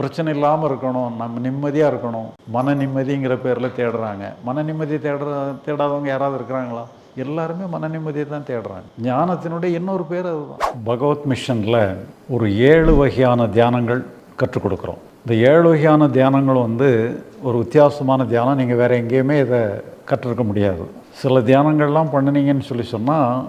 பிரச்சனை இல்லாமல் இருக்கணும். நம்ம நிம்மதியாக இருக்கணும். மன நிம்மதிங்கிற பேரில் தேடுறாங்க. மன நிம்மதி தேடுற தேடாதவங்க யாராவது இருக்கிறாங்களா? எல்லாருமே மன நிம்மதியை தான் தேடுறாங்க. ஞானத்தினுடைய இன்னொரு பேர் அதுதான். பகவத் மிஷனில் ஒரு ஏழு வகையான தியானங்கள் கற்றுக் கொடுக்குறோம். இந்த ஏழு வகையான தியானங்கள் வந்து ஒரு வித்தியாசமான தியானம். நீங்கள் வேறு எங்கேயுமே இதை கற்றுருக்க முடியாது. சில தியானங்கள்லாம் பண்ணினீங்கன்னு சொல்லி சொன்னால்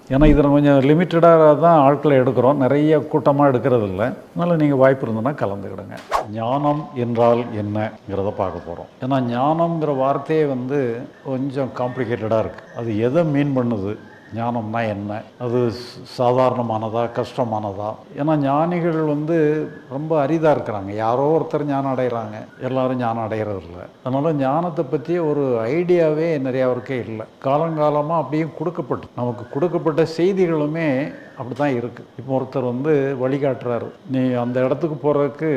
ஏன்னா இதில் கொஞ்சம் லிமிட்டடாக தான் ஆட்களை எடுக்கிறோம். நிறைய கூட்டமாக எடுக்கிறது இல்லை அதனால் நீங்கள் வாய்ப்பு இருந்ததுன்னா கலந்துக்கிடுங்க. ஞானம் என்றால் என்னங்கிறத பார்க்க போகிறோம் ஏன்னா ஞானம்ங்கிற வார்த்தையே வந்து கொஞ்சம் காம்ப்ளிகேட்டடாக இருக்குது அது எதை மீன் பண்ணுது? ஞானம்னா என்ன? அது சாதாரணமானதா கஷ்டமானதா? ஏன்னா ஞானிகள் வந்து ரொம்ப அரிதாக இருக்கிறாங்க. யாரோ ஒருத்தர் ஞானம் அடைகிறாங்க. எல்லாரும் ஞானம் அடைகிறது இல்லை அதனால் ஞானத்தை பற்றி ஒரு ஐடியாவே நிறையா அவருக்கே இல்லை. காலங்காலமாக அப்படியே கொடுக்கப்பட்டு நமக்கு கொடுக்கப்பட்ட செய்திகளுமே அப்படி தான் இருக்குது இப்போ ஒருத்தர் வந்து வழிகாட்டுறாரு. நீ அந்த இடத்துக்கு போகிறதுக்கு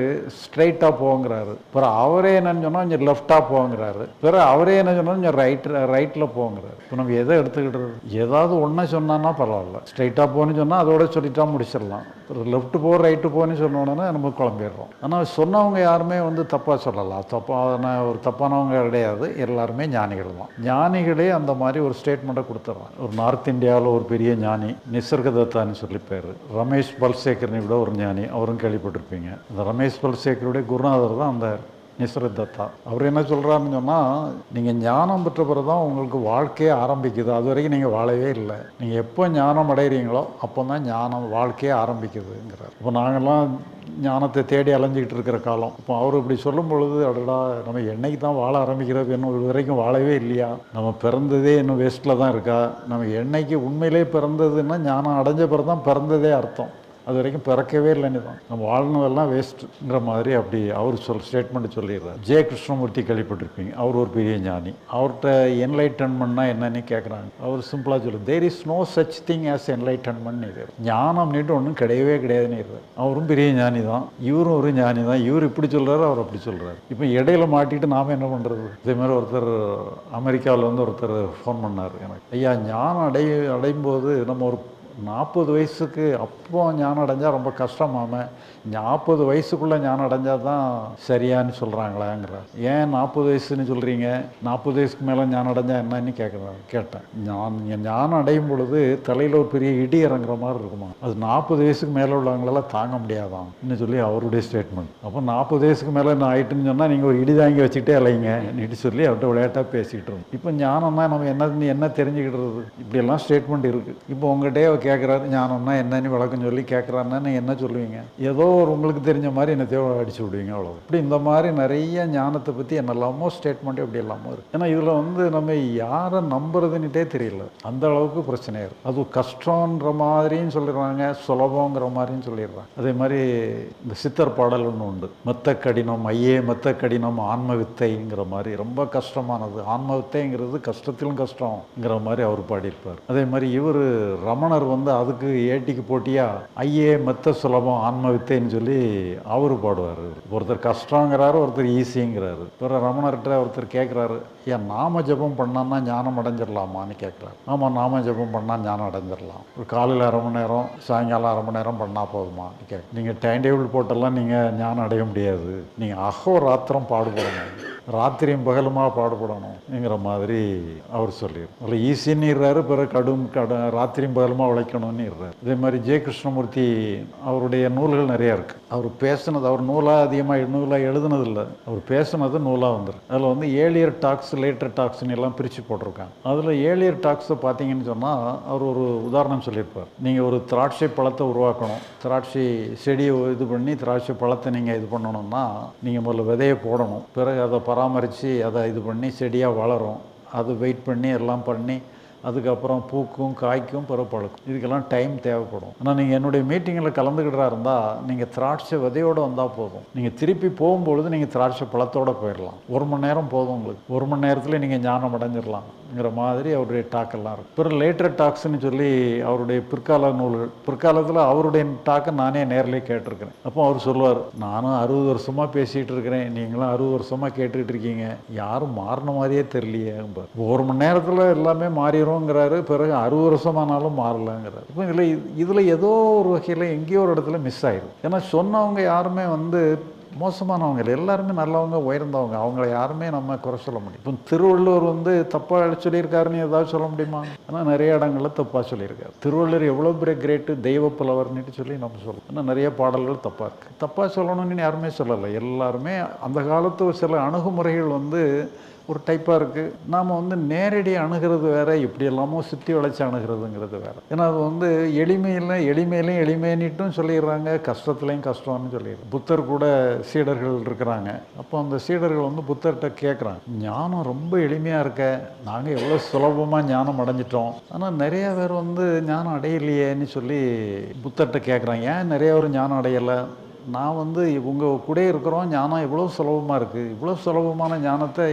ஸ்ட்ரைட்டாக போங்கிறாரு. பிறகு அவரே என்னன்னு சொன்னால் கொஞ்சம் லெஃப்டாக போங்கிறாரு. பிறகு அவரே என்ன சொன்னால் கொஞ்சம் ரைட் ரைட்டில் போங்கிறாரு. இப்போ நம்ம எதை எடுத்துக்கிட்டு ஏதாவது ஒன்றை சொன்னான்னா பரவாயில்ல. ஸ்ட்ரைட்டாக போகணும்னு சொன்னால் அதோட சொல்லிட்டா முடிச்சிடலாம். லெஃப்ட் போ ரைட்டு போன்னு சொன்ன உடனே நம்ம குழம்பிடுறோம். ஆனால் சொன்னவங்க யாருமே வந்து தப்பாக சொல்லலாம் தப்பான ஒரு தப்பானவங்க கிடையாது. எல்லாருமே ஞானிகள் தான். ஞானிகளே அந்த மாதிரி ஒரு ஸ்டேட்மெண்ட்டை கொடுத்துட்றாங்க. ஒரு நார்த் இந்தியாவில் ஒரு பெரிய ஞானி நிசர்கதத்தான்னு சொல்லி பேர். ரமேஷ் பல்சேகர்னி விட ஒரு ஞானி. அவரும் கேள்விப்பட்டிருப்பீங்க. அந்த ரமேஷ் பல்சேகருடைய குருநாதர் தான் அந்த நிசரதத்தா. அவர் என்ன சொல்கிறாருன்னு சொன்னால் நீங்கள் ஞானம் பெற்ற பிறகு தான் உங்களுக்கு வாழ்க்கையே ஆரம்பிக்குது. அது வரைக்கும் நீங்கள் வாழவே இல்லை. நீங்கள் எப்போ ஞானம் அடைகிறீங்களோ அப்போ தான் ஞானம் வாழ்க்கையே ஆரம்பிக்குதுங்கிறார். இப்போ நாங்கள்லாம் ஞானத்தை தேடி அலைஞ்சிக்கிட்டு இருக்கிற காலம். இப்போ அவர் இப்படி சொல்லும் பொழுது அடடா நம்ம என்னைக்கு தான் வாழ ஆரம்பிக்கிறது? இன்னும் இது வரைக்கும் வாழவே இல்லையா? நம்ம பிறந்ததே இன்னும் வேஸ்ட்டில் தான் இருக்கா? நம்ம என்னைக்கு உண்மையிலே பிறந்ததுன்னா ஞானம் அடைஞ்ச பிறகு தான் பிறந்ததே அர்த்தம். அது வரைக்கும் பிறக்கவே இல்லைன்னு தான் நம்ம வாழ்னதெல்லாம் வேஸ்ட்டுங்கிற மாதிரி அப்படி அவர் சொல் ஸ்டேட்மெண்ட் சொல்லிடுறாரு. ஜெய கிருஷ்ணமூர்த்தி கேள்விப்பட்டிருப்பீங்க. அவர் ஒரு பெரிய ஞானி. அவர்கிட்ட என்லைட்டன்மெண்ட்னா என்னன்னு கேட்குறாங்க அவர் சிம்பிளாக சொல்லு there is no such thing as enlightenment இது ஞானம்னுட்டு ஒன்றும் கிடையவே கிடையாதுன்னு அவரும் பெரிய ஞானி தான். இவரும் ஒரு ஞானி தான். இவர் இப்படி சொல்கிறாரு அவர் அப்படி சொல்கிறாரு இப்போ இடையில மாட்டிட்டு நாம் என்ன பண்ணுறது இதே மாதிரி ஒருத்தர் அமெரிக்காவில் வந்து ஒருத்தர் ஃபோன் பண்ணார் எனக்கு. ஐயா ஞானம் அடை அடையும் போது நம்ம ஒரு நாற்பது வயசுக்கு அப்போ ஞானம் அடைஞ்சால் ரொம்ப கஷ்டமாம நாற்பது வயசுக்குள்ளே ஞானம் அடைஞ்சால் தான் சரியான்னு சொல்கிறாங்களாங்கிற ஏன் நாற்பது வயசுன்னு சொல்கிறீங்க நாற்பது வயசுக்கு மேலே ஞானம் அடைஞ்சால் என்னன்னு கேட்குறேன் கேட்டேன். ஞான் ஞானம் அடையும் பொழுது தலையில் ஒரு பெரிய இடி இறங்குற மாதிரி இருக்குமா? அது நாற்பது வயசுக்கு மேலே உள்ளவங்களெல்லாம் தாங்க முடியாதாம் இன்னும் சொல்லி அவருடைய ஸ்டேட்மெண்ட் அப்போ நாற்பது வயசுக்கு மேலே நான் ஆயிட்டுன்னு சொன்னால் நீங்கள் ஒரு இடி தாங்கி வச்சுக்கிட்டே அலைங்க இடி சொல்லி அவர்கிட்ட விளையாட்டாக பேசிகிட்டு இருக்கோம் இப்போ ஞானம்னா நம்ம என்ன என்ன தெரிஞ்சுக்கிட்டுறது இப்படியெல்லாம் ஸ்டேட்மெண்ட் இருக்குது இப்போ உங்கள்கிட்டயே கேட்குறாரு ஞானம்னா என்னன்னு விளக்கம் சொல்லி கேட்குறாருன்னா என்ன சொல்லுவீங்க? ஏதோ ஒரு உங்களுக்கு தெரிஞ்ச மாதிரி என்ன தேவை அடிச்சு விடுவீங்க அவ்வளோ இப்படி இந்த மாதிரி நிறைய ஞானத்தை பற்றி என்னெல்லாமோ ஸ்டேட்மெண்ட் இப்படி எல்லாமோ இருக்குது ஏன்னா இதில் வந்து நம்ம யாரை நம்புறதுன்னுட்டே தெரியல. அந்த அளவுக்கு பிரச்சனையாக இருக்குது அது கஷ்டன்ற மாதிரியும் சொல்லிடுறாங்க சுலபங்கிற மாதிரியும் சொல்லிடுறாங்க. அதே மாதிரி இந்த சித்தர் பாடல் ஒன்று உண்டு. மெத்த கடினம் ஐயே மெத்த கடினம் ஆன்ம வித்தைங்கிற மாதிரி. ரொம்ப கஷ்டமானது. ஆன்ம வித்தைங்கிறது கஷ்டத்திலும் கஷ்டம்ங்கிற மாதிரி அவர் பாடியிருப்பார். அதே மாதிரி இவர் ரமணர் வந்து அதுக்கு ஏட்டிக்கு போட்டியா? ஐயே மெத்த சுலபம் ஆன்ம வித்தைன்னு சொல்லி அவர் பாடுவார். ஒருத்தர் கஷ்டங்கிறாரு ஒருத்தர் ஈஸிங்கிறாரு. பிற ரமணர்கிட்ட ஒருத்தர் கேட்குறாரு ஏன் நாம ஜெபம் பண்ணான்னா ஞானம் அடைஞ்சிடலாமான்னு கேட்குறாரு ஆமாம் நாம ஜெபம் பண்ணால் ஞானம் அடைஞ்சிடலாம். ஒரு காலையில் அரை மணி நேரம் சாயங்காலம் அரை மணி நேரம் பண்ணால் போதுமா கேட்க நீங்கள் டைம் டேபிள் போட்டெல்லாம் நீங்கள் ஞானம் அடைய முடியாது. நீங்கள் அகோ ராத்திரம் பாடுபடணும். ராத்திரியும் பகலுமாக பாடுபடணும்ங்கிற மாதிரி அவர் சொல்லிடுறார் அதில் ஈஸின்னுறாரு பிறகு கடும் கட ராத்திரியும் பகலுமாக உழைக்கணும்னு இருறாரு இதே மாதிரி ஜெய கிருஷ்ணமூர்த்தி அவருடைய நூல்கள் நிறையா இருக்குது அவர் பேசுனது அவர் நூலாக அதிகமாக நூலாக எழுதுனதில்லை. அவர் பேசுனது நூலாக வந்துருக்கு அதில் வந்து ஏழியர் டாக்ஸ் லேட்டர் டாக்ஸ்னு எல்லாம் பிரித்து போட்டிருக்காங்க. அதில் ஏழியர் டாக்ஸை பார்த்தீங்கன்னு சொன்னால் அவர் ஒரு உதாரணம் சொல்லியிருப்பார். நீங்கள் ஒரு திராட்சை பழத்தை உருவாக்கணும். திராட்சை செடியை இது பண்ணி திராட்சை பழத்தை நீங்கள் இது பண்ணணும்னா நீங்கள் முதல்ல விதையை போடணும். பிறகு அதை பராமரித்து அதை இது பண்ணி செடியாக வளரும். அது வெயிட் பண்ணி எல்லாம் பண்ணி அதுக்கப்புறம் பூக்கும் காய்க்கும் பிறகு இதுக்கெல்லாம் டைம் தேவைப்படும். ஆனால் நீங்கள் என்னுடைய மீட்டிங்கில் கலந்துக்கிட்டா இருந்தால் நீங்கள் திராட்சை விதையோடு வந்தால் போதும். நீங்கள் திருப்பி போகும்பொழுது நீங்கள் திராட்சை பழத்தோடு போயிடலாம் ஒரு மணி நேரம் போதும் உங்களுக்கு. ஒரு மணி நேரத்தில் நீங்கள் ஞானம் அடைஞ்சிடலாம்ங்கிற மாதிரி அவருடைய டாக்கெல்லாம் இருக்கும். பிறகு லேட்டர் டாக்ஸ்னு சொல்லி அவருடைய பிற்கால நூல்கள் பிற்காலத்தில் அவருடைய டாக்கை நானே நேரில் கேட்டிருக்கிறேன். அப்போ அவர் சொல்லுவார் நானும் அறுபது வருஷமாக பேசிகிட்டு இருக்கிறேன். நீங்களும் அறுபது வருஷமாக கேட்டுக்கிட்டு இருக்கீங்க. யாரும் மாறின மாதிரியே தெரியலையே. ஒரு மணி நேரத்தில் எல்லாமே மாறிடும் மாறிடும்ங்கிறாரு பிறகு அறுபது வருஷமானாலும் மாறலங்கிறார். இப்போ இதில் இதில் ஏதோ ஒரு வகையில் எங்கேயோ ஒரு இடத்துல மிஸ் ஆயிடும் ஏன்னா சொன்னவங்க யாருமே வந்து மோசமானவங்க இல்லை. எல்லாருமே நல்லவங்க உயர்ந்தவங்க. அவங்கள யாருமே நம்ம குறை சொல்ல முடியும். இப்போ திருவள்ளுவர் வந்து தப்பாக சொல்லியிருக்காருன்னு ஏதாவது சொல்ல முடியுமா? ஆனால் நிறைய இடங்களில் தப்பாக சொல்லியிருக்காரு. திருவள்ளுவர் எவ்வளோ பெரிய கிரேட்டு தெய்வ புலவர்னுட்டு சொல்லி நம்ம சொல்லலாம் ஆனால் நிறைய பாடல்கள் தப்பாக இருக்குது தப்பாக சொல்லணும்னு யாருமே சொல்லலை. எல்லாருமே அந்த காலத்து சில அணுகுமுறைகள் வந்து ஒரு டைப்பாக இருக்குது நாம் வந்து நேரடியாக அணுகிறது வேறு இப்படி எல்லாமோ சுற்றி வளைச்சி அணுகிறதுங்கிறது வேறு. ஏன்னா அது வந்து எளிமையில் எளிமையிலையும் எளிமையினிட்டும் சொல்லிடுறாங்க கஷ்டத்துலையும் கஷ்டம்னு சொல்லிடுறாங்க. புத்தர் கூட சீடர்கள் இருக்கிறாங்க. அப்போ அந்த சீடர்கள் வந்து புத்தர்கிட்ட கேட்குறாங்க ஞானம் ரொம்ப எளிமையாக இருக்க. நாங்கள் எவ்வளோ சுலபமாக ஞானம் அடைஞ்சிட்டோம். ஆனால் நிறைய பேர் வந்து ஞானம் அடையலையேன்னு சொல்லி புத்தர்கிட்ட கேட்குறாங்க ஏன் நிறைய பேர் ஞானம் அடையலை? நான் வந்து உங்கள் கூட இருக்கிறோம். ஞானம் இவ்வளோ சுலபமாக இருக்குது இவ்வளோ சுலபமான ஞானத்தை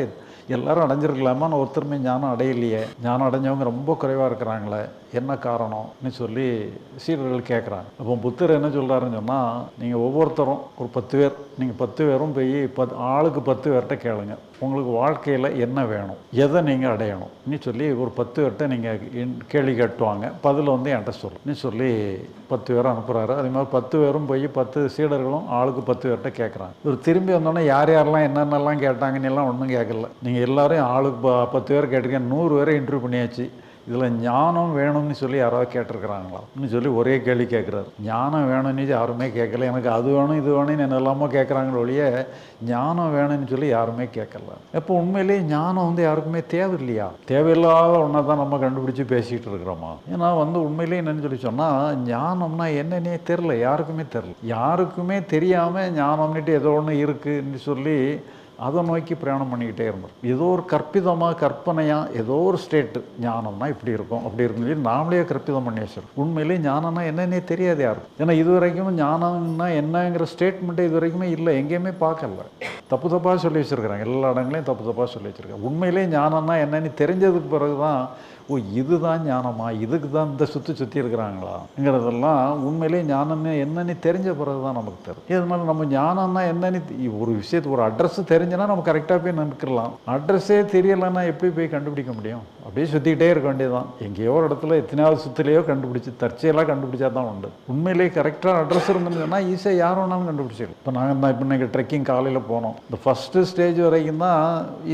எல்லாரும் அடைஞ்சிருக்கலாமா நான் ஒருத்தருமே ஞானம் அடையலையே. ஞானம் அடைஞ்சவங்க ரொம்ப குறைவாக இருக்கிறாங்களே. என்ன காரணம்னு சொல்லி சீடர்கள் கேட்குறாங்க அப்போ புத்தர் என்ன சொல்கிறாருன்னு சொன்னால் நீங்கள் ஒவ்வொருத்தரும் ஒரு பத்து பேர் நீங்கள் பத்து பேரும் போய் பத் ஆளுக்கு பத்து பேர்கிட்ட கேளுங்க. உங்களுக்கு வாழ்க்கையில் என்ன வேணும்? எதை நீங்கள் அடையணும்? நீ சொல்லி ஒரு பத்து பேர்கிட்ட நீங்கள் கேள்வி கேட்டுவாங்க. பதில் வந்து என்கிட்ட நீ சொல்லி பத்து பேரும் அனுப்புகிறாரு அதே மாதிரி பத்து பேரும் போய் பத்து சீடர்களும் ஆளுக்கு பத்து பேர்கிட்ட கேட்குறாங்க இவர் திரும்பி வந்தோடனே யார் யாரெல்லாம் என்னென்னலாம் கேட்டாங்கன்னு எல்லாம் ஒன்றும் கேட்கல நீங்கள் எல்லோரும் ஆளுக்கு ப- பத்து பேர் கேட்டிருக்கீங்க. நூறு பேரை இன்டர்வியூ பண்ணியாச்சு. இதில் ஞானம் வேணும்னு சொல்லி யாராவது கேட்டிருக்கிறாங்களா? சொல்லி ஒரே கேள்வி கேட்குறாரு. ஞானம் வேணும்னு யாருமே கேட்கல. எனக்கு அது வேணும் இது வேணும்னு என்ன எல்லாமோ கேட்குறாங்களே ஒழிய ஞானம் வேணும்னு சொல்லி யாருமே கேட்கல. இப்போ உண்மையிலேயே ஞானம் வந்து யாருக்குமே தேவையில்லையா? தேவையில்லாத ஒன்றை தான் நம்ம கண்டுபிடிச்சி பேசிகிட்டு இருக்கிறோமா? ஏன்னா வந்து உண்மையிலேயே என்னன்னு சொல்லி சொன்னால் ஞானம்னா என்னன்னே தெரில யாருக்குமே தெரில யாருக்குமே தெரியாமல் ஞானம்னுட்டு ஏதோ ஒன்று இருக்குன்னு சொல்லி அதை நோக்கி பிரயாணம் பண்ணிக்கிட்டே இருந்தோம். ஏதோ ஒரு கற்பிதமாக கற்பனையாக ஏதோ ஒரு ஸ்டேட்டு ஞானம்னா இப்படி இருக்கும். அப்படி இருக்குன்னு சொல்லி நாமளே கற்பிதம் பண்ணி வச்சிருக்கோம். உண்மையிலே ஞானம்னா என்னன்னே தெரியாது யாரும் ஏன்னா இது வரைக்கும் ஞானம்னா என்னங்கிற ஸ்டேட்மெண்ட்டே இது வரைக்குமே இல்லை. எங்கேயுமே பார்க்கல. தப்பு தப்பாக சொல்லி வச்சுருக்கிறாங்க. எல்லா இடங்களையும் தப்பு தப்பாக சொல்லி வச்சுருக்காங்க. உண்மையிலே ஞானம்னா என்னன்னு தெரிஞ்சதுக்கு பிறகு தான் ஓ இதுதான் ஞானமா? இதுக்கு தான் இந்த சுற்றி சுற்றி இருக்கிறாங்களாங்கிறதெல்லாம் உண்மையிலே ஞானம்னு என்னன்னு தெரிஞ்ச பிறகு தான் நமக்கு தெரியும். இதனால நம்ம ஞானம்னா என்னன்னு ஒரு விஷயத்துக்கு ஒரு அட்ரஸ் தெரிஞ்சுன்னா நம்ம கரெக்டாக போய் நினைக்கலாம் அட்ரஸே தெரியலைன்னா எப்படி போய் கண்டுபிடிக்க முடியும்? அப்படியே சுற்றிக்கிட்டே இருக்க வேண்டியதுதான். எங்கேயோ ஒரு இடத்துல எத்தனையாவது சுற்றுலையோ கண்டுபிடிச்சி தற்செயலாக கண்டுபிடிச்சா தான் உண்டு. உண்மையிலேயே கரெக்டாக அட்ரஸ் இருந்துச்சுன்னா ஈஸியாக யார் வேணாலும் கண்டுபிடிச்சிடும் இப்போ நாங்கள் தான் இப்போ நீங்கள் ட்ரெக்கிங் காலையில் போனோம். இந்த ஃபஸ்ட்டு ஸ்டேஜ் வரைக்கும் தான்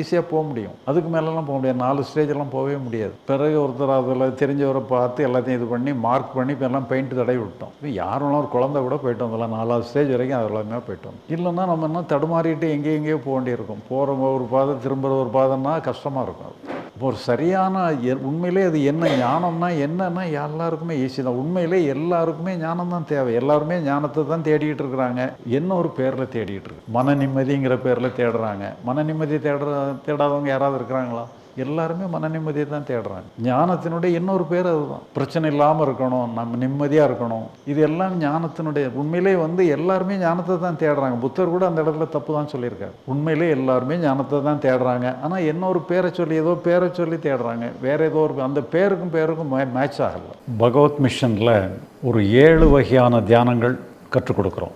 ஈஸியாக போக முடியும். அதுக்கு மேலெல்லாம் போக முடியாது. நாலு ஸ்டேஜ் எல்லாம் போகவே முடியாது. பிறகு ஒருத்தர் அதில் தெரிஞ்சவரை பார்த்து எல்லாத்தையும் இது பண்ணி மார்க் பண்ணி இப்போ எல்லாம் பெயிண்ட் தடவி விட்டோம். இப்போ யார் வேணாலும் ஒரு குழந்தை கூட போயிட்டு வந்துடலாம். நாலாவது ஸ்டேஜ் வரைக்கும் அது எல்லாமே போயிட்டு வந்தோம் இல்லைன்னா நம்ம என்ன தடுமாறிட்டு எங்கேயும் எங்கேயோ போக வேண்டியிருக்கும். போகிற ஒரு பாதை திரும்புகிற ஒரு பாதைன்னா கஷ்டமாக இருக்கும் அது. இப்போ ஒரு சரியான உண்மையிலே அது என்ன ஞானம்னா என்னன்னா எல்லாருக்குமே ஈஸி தான். உண்மையிலே எல்லாருக்குமே ஞானம் தான் தேவை. எல்லாருமே ஞானத்தை தான் தேடிட்டு இருக்கிறாங்க. என்ன ஒரு பேரில் தேடிட்டு இருக்கு? மன நிம்மதிங்கிற பேரில் தேடுறாங்க. மன நிம்மதி தேடுற தேடாதவங்க யாராவது இருக்கிறாங்களா? எல்லாருமே மன நிம்மதியை தான் தேடுறாங்க. ஞானத்தினுடைய இன்னொரு பேர் அதுதான். பிரச்சனை இல்லாமல் இருக்கணும் நம்ம நிம்மதியாக இருக்கணும். இது எல்லாம் ஞானத்தினுடைய உண்மையிலே வந்து எல்லாருமே ஞானத்தை தான் தேடுறாங்க. புத்தர் கூட அந்த இடத்துல தப்பு தான் சொல்லியிருக்காரு. உண்மையிலே எல்லாருமே ஞானத்தை தான் தேடுறாங்க. ஆனால் இன்னொரு பேரை சொல்லி ஏதோ பேரை சொல்லி தேடுறாங்க. வேற ஏதோ ஒரு அந்த பேருக்கும் பேருக்கும் மேட்ச் ஆகலை. பகவத் மிஷனில் ஒரு ஏழு வகையான தியானங்கள் கற்றுக் கொடுக்குறோம்.